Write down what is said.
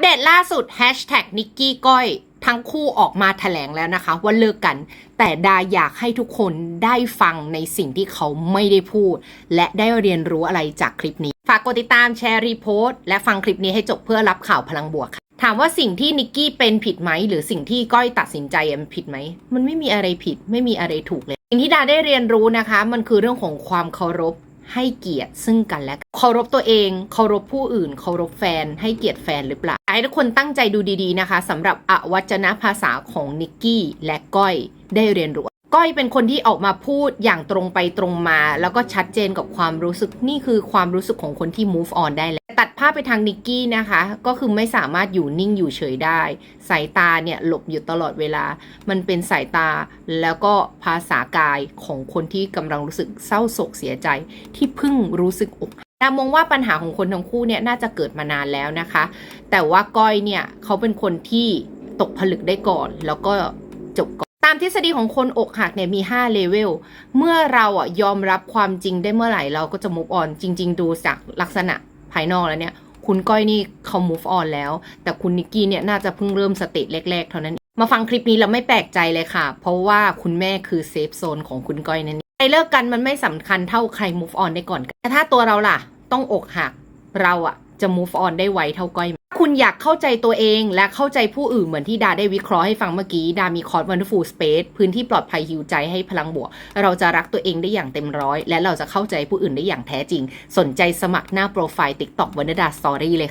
เดตล่าสุด Hashtag นิกกี้ก้อย ทั้งคู่ออกมาแถลงแล้วนะคะ ว่าเลิกกัน แต่ดาอยากให้ทุกคนได้ฟังในสิ่งที่เขาไม่ได้พูด และได้เรียนรู้อะไรจากคลิปนี้ ฝากกดติดตามแชร์รีโพสต์และฟังคลิปนี้ให้จบเพื่อรับข่าวพลังบวกค่ะ ถามว่าสิ่งที่นิกกี้เป็นผิดไหม หรือสิ่งที่ก้อยตัดสินใจมันผิดไหม มันไม่มีอะไรผิด ไม่มีอะไรถูกเลย สิ่งที่ดาได้เรียนรู้นะคะ มันคือเรื่องของความเคารพ ให้เกียรติซึ่งกันและกันเคารพตัวเอง เคารพผู้อื่น เคารพแฟน ให้เกียรติแฟนหรือเปล่าอยากให้ทุกคนตั้งใจดูดีๆนะคะสำหรับอวัจนภาษาของนิกกี้และก้อยได้เรียนรู้ก้อยเป็นคนที่ออกมาพูดอย่างตรงไปตรงมา แล้วก็ชัดเจนกับความรู้สึกนี่คือความรู้สึกของคนที่ move on ได้แล้ว ตัดภาพไปทางนิกกี้นะคะ ก็คือไม่สามารถอยู่นิ่งอยู่เฉยได้ สายตาเนี่ยหลบอยู่ตลอดเวลา มันเป็นสายตาแล้วก็ภาษากายของคนที่กำลังรู้สึกเศร้าโศกเสียใจ ที่เพิ่งรู้สึกอกหักดามองว่าปัญหาของคนทั้งคู่เนี่ยน่าจะเกิดมานานแล้วนะคะ แต่ว่าก้อยเนี่ยเขาเป็นคนที่ตกผลึกได้ก่อน แล้วก็จบก่อนตามทฤษฎีของคนอกหักเนี่ยมี 5 เลเวล เมื่อเราอะยอมรับความจริงได้เมื่อไหร่เราก็จะ move on จริง ๆ ดูจากลักษณะ ภายนอกแล้วเนี่ย คุณก้อยนี่เขา move on แล้ว แต่คุณนิกกี้เนี่ยน่าจะเพิ่งเริ่มสเตจแรก ๆ เท่านั้น มาฟังคลิปนี้แล้วไม่แปลกใจเลยค่ะ เพราะว่าคุณแม่คือเซฟโซนของคุณก้อยนั่นเองใครเลิกกันมันไม่สำคัญเท่าใคร move on ได้ก่อนแต่ถ้าตัวเราล่ะ ต้องอกหักเราอะจะ move on ได้ไวเท่าก้อย คุณอยากเข้าใจตัวเองและเข้าใจผู้อื่นเหมือนที่ดาได้วิเคราะห์ให้ฟังเมื่อกี้ ดามีคอร์สวัน d e r f u l Space พื้นที่ปลอดภัยฮิวใจให้พลังบวก เราจะรักตัวเองได้อย่างเต็มร้อย และเราจะเข้าใจผู้อื่นได้อย่างแท้จริง สนใจสมัครหน้าโปรไฟล์ TikTok วันดาสตอรี่เลย